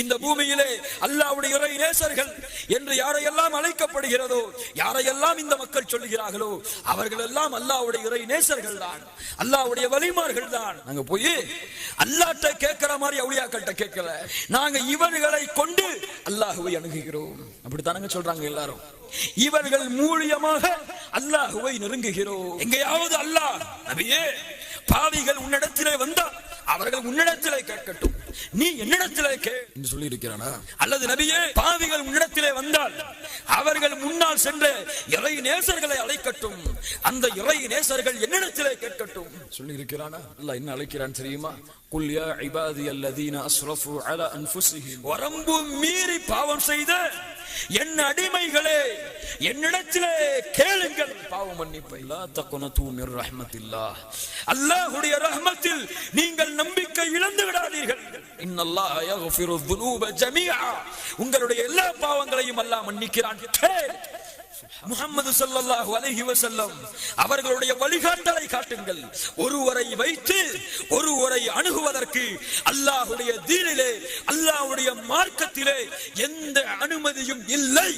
இந்த பூமியிலே அல்லாவுடைய இறை நேசர்கள் என்று யாரையெல்லாம் அழைக்கப்படுகிறதோ யாரையெல்லாம் இந்த மக்கள் சொல்லுகிறார்களோ அவர்கள் எல்லாம் அல்லாவுடைய இறை நேசர்கள் தான். அல்லாவுடைய வலிமார்கள் தான். நாங்க போய் அல்லாட்ட கேட்கிற மாதிரி அவுளியாக்கள்கிட்ட கேட்கல. நாங்க இவர்களை கொண்டு அல்லாஹுவை அணுகுகிறோம். அப்படித்தானங்க சொல்றாங்க எல்லாரும். இவர்கள் மூலியமாக அல்லாஹுவை நெருங்குகிறோம். எங்கேயாவது அல்லாஹ் நபியே பாவிகள் உன்னிடத்திலே வந்தால் அவர்கள் உன்னிடத்திலே கேட்கட்டும். நீ என்னிடத்திலே கே என்று சொல்லி இருக்கிறானா அல்லது நபியே பாவிகள் உன்னிடத்திலே வந்தால் அவர்கள் முன்னால் சென்ற இறை நேசர்களை அழைக்கட்டும். அந்த இறை நேசர்கள் என்னிடத்திலே கேட்கட்டும். சொல்லி இருக்கிறானா அல்லாஹ் என்ன அழைக்கிறான் தெரியுமா? குல் யா இபாதி அல்லதீன அஸ்ரஃபு அலா அன்ஃபுஸிஹிம். வரம்பு மீறி பாவம் செய்த என் அடிமைகளே என்னிடத்திலே கேளுங்கள். பாவ மன்னிப்பை. லா தக்குனது மிர் ரஹ்மத்தில்லாஹ் அல்லாஹ்வுடைய ரஹ்மத்தில் நீங்கள் நம்பிக்கை இழந்து விடாதீர்கள். இன்னல்லாஹ் யக்ஃபிரு ஜமீஆ. உங்களுடைய எல்லா பாவங்களையும் அல்லாஹ் மன்னிக்கிறான். முகமது ஸல்லல்லாஹு அலைஹி வசல்லம் அவர்களுடைய வழிகாட்டலை காட்டுங்கள். ஒருவரை வைத்து ஒருவரை அணுகுவதற்கு அல்லாஹுடைய தீனிலே அல்லாஹுடைய மார்க்கத்திலே எந்த அனுமதியும் இல்லை.